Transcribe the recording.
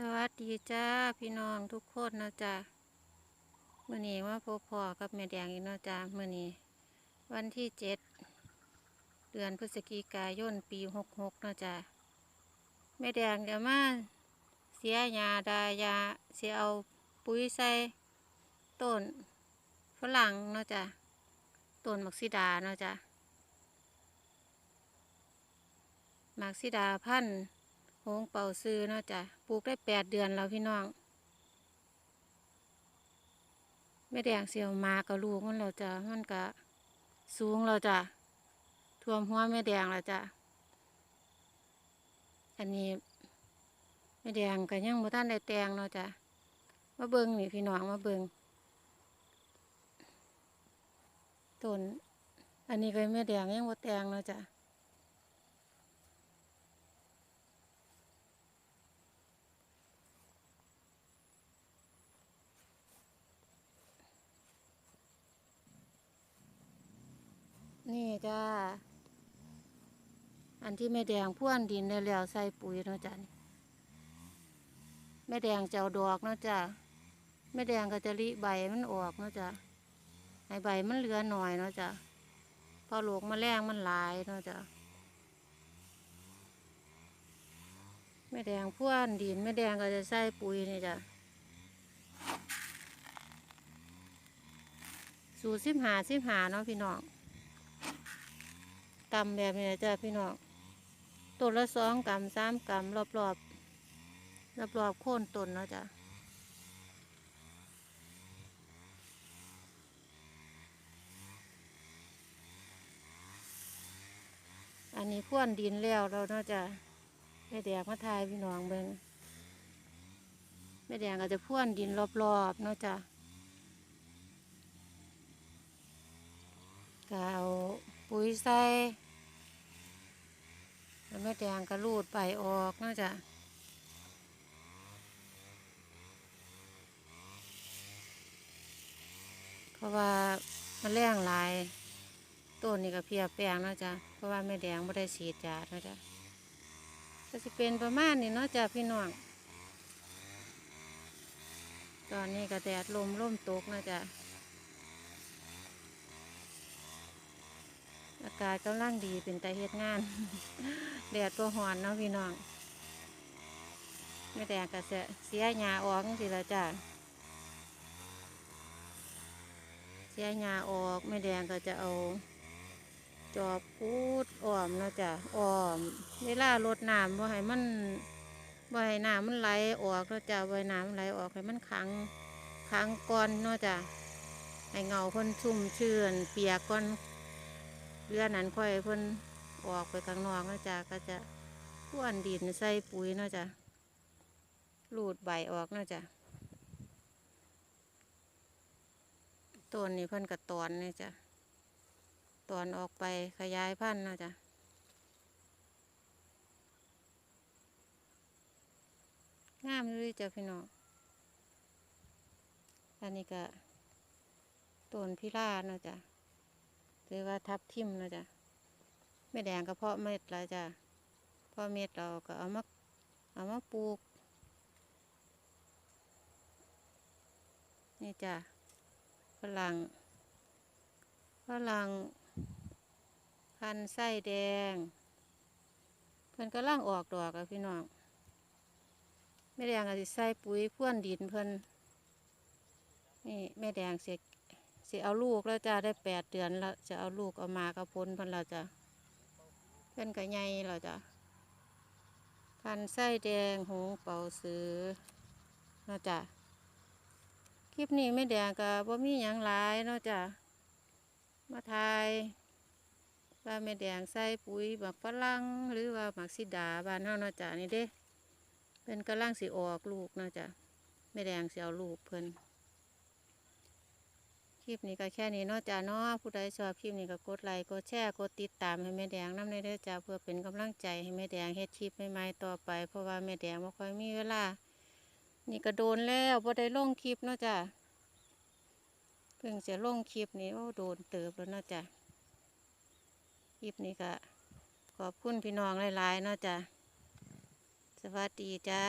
สวัสดีจ้าพี่น้องทุกคนนะจ้ามื่อนี้ว่าพ่อพ่อกับแม่แดงอีกนะจ้ามื่อนี้วันที่เจ็ดเดือนพฤศจิกายนปีหกหกนะจ้าแม่แดงจะมาเสียยาดายาเสียเอาปุ๋ยใส่ต้นฝรั่งนะจ้าต้นมักซิดานะจ้ามักซิดาพันธุ์ โฮงเป่าซื้อเนาะจ้ะปลูกได้แปดเดือนแล้วพี่น้องแม่แดงเสียวมากับลูกมันแล้วจ้ะมันก็สูงแล้วจ้ะท่วมหัวแม่แดงแล้วจ้ะอันนี้แม่แดงก็ยังบ่ทันได้แตงเนาจะมาเบิงนี่พี่น้องมาเบิงต้นอันนี้ก็แม่แดงยังบ่แตงเนาะจ้ะ นี่จ้า อันที่แม่แดงพ่วนดินแล้วใส่ปุ๋ยเนาะจ้ะแม่แดงจะเอาดอกเนาะจ้ะแม่แดงก็จะริใบมันออกเนาะจ้ะให้ใบมันเหลือหน่อยเนาะจ้ะพอโรคแมลงมันหลายเนาะจ้ะแม่แดงพ่วนดินแม่แดงก็จะใส่ปุ๋ยนี่จ้ะสูตรสิบหาสิบหาเนาะพี่น้อง กำแบบนี้จ้ะพี่น้องต้นละสองกำสามกำรอบรอบรอบรอบๆโค่นต้นเนาะจ้ะอันนี้พ่วนดินแล้วเราเนาะจ้ะแม่แดงมาทายพี่น้องเบิงแม่แดงก็จะพ่วนดินรอบๆเนาะจ้ะก็เอาปุ๋ยใส่ แล้วแม่แดงก็รูดไปออกเนาจะเพราะว่ามันแรงลายต้นนี่ก็เพียแปลงเนาะจ้ะเพราะว่าแม่แดงไม่ได้ฉีดยาเนาะจะก็จะเป็นประมาณนี้เนาะจ้ะพี่น้องตอนนี้ก็แดดลมร่มตกเนาะจ้ะากาศกำลังดีเป็นแต่เฮ็ดงานแดดตัวหอนเนาะพี่น้องไม่แดงก็เสียเสียหญ้าออกสิละจ้ะเสียหญ้าออกไม่แดงก็จะเอา จอบพูดอ้อมนาะจ้ะอ้อม เวลารดน้ำว่าให้มันบ่ให้น้ำมันไหลออกเนาะจ้ะบ่ให้น้ำมันไหลออกให้มันขังขังก่อนเนาะจ้ะให้เงาเพ่นชุ่มชื้นเปียกก่อน รือนั้นค่อยเพิ่นออกไปข้างนอกนะจ้ะก็จะพ่วนดินใส่ปุ๋ยเนาะจ้ะรูดใบออกเนาะจ้ะต้นนี่เพิ่นกระตอนเนี่ยจ้ะตอนออกไปขยายพันธุ์เนาะจ้ะงามเลยจ้ะพี่น้องอันนี้ก็ต้นพิราเนาะจ้ะ รือว่าทับทิมนะจ๊ะไม่แดงก็เพาะเม็ดแล้วจ้ะเพาะเม็ดเราก็เอามาเอามาปลูก นี่จ้ะฝรั่งฝรั่งพันไส้แดง เพิ่อนก็ล่างออกดอกอะพี่น้องแม่แดงก็สิใส่ปุ๋ยพ่วนดินเพิ่อนนี่แม่แดงเสก สิเอาลูกแล้วจ้าได้แปดเดือนแล้วจะเอาลูกเอามากระพ้นเพันเราจะเพื่อนกระไงเราจะพันไส้แดงหงเป่าซื้อเนาะจ้ะคลิปนี้ไม่แดงกับบ่มีหยังหลายเนาะจ้ะมาทายว่าแม่แดงใส่ปุ๋ยหมักฝรั่งหรือว่าหมักซิดาบ้านเฮาเนาะจ้ะนี่เด้เป็นกำลังสิออกลูกเนาะจ้ะแม่แดงสิเอาลูกเพิ่น คลิปนี้ก็แค่นี้เนาะจ้าเนาะผู้ใดชอบคลิปนี้ก็กดไลค์กดแชร์กดติดตามให้แม่แดงน้ำในเด้อจ้าเพื่อเป็นกำลังใจให้แม่แดงเฮ็ดคลิปใหม่ๆต่อไป เพราะว่าแม่แดงไม่ค่อยมีเวลา นี่ก็โดนแล้วพอได้ลงคลิปเนาะจ้าเพิ่งจะลงคลิปนี้โอ้โดนเติบแล้วเนาะจ้าคลิปนี้ก็ขอบคุณพี่น้องหลายๆเนาะจ้าสวัสดีจ้า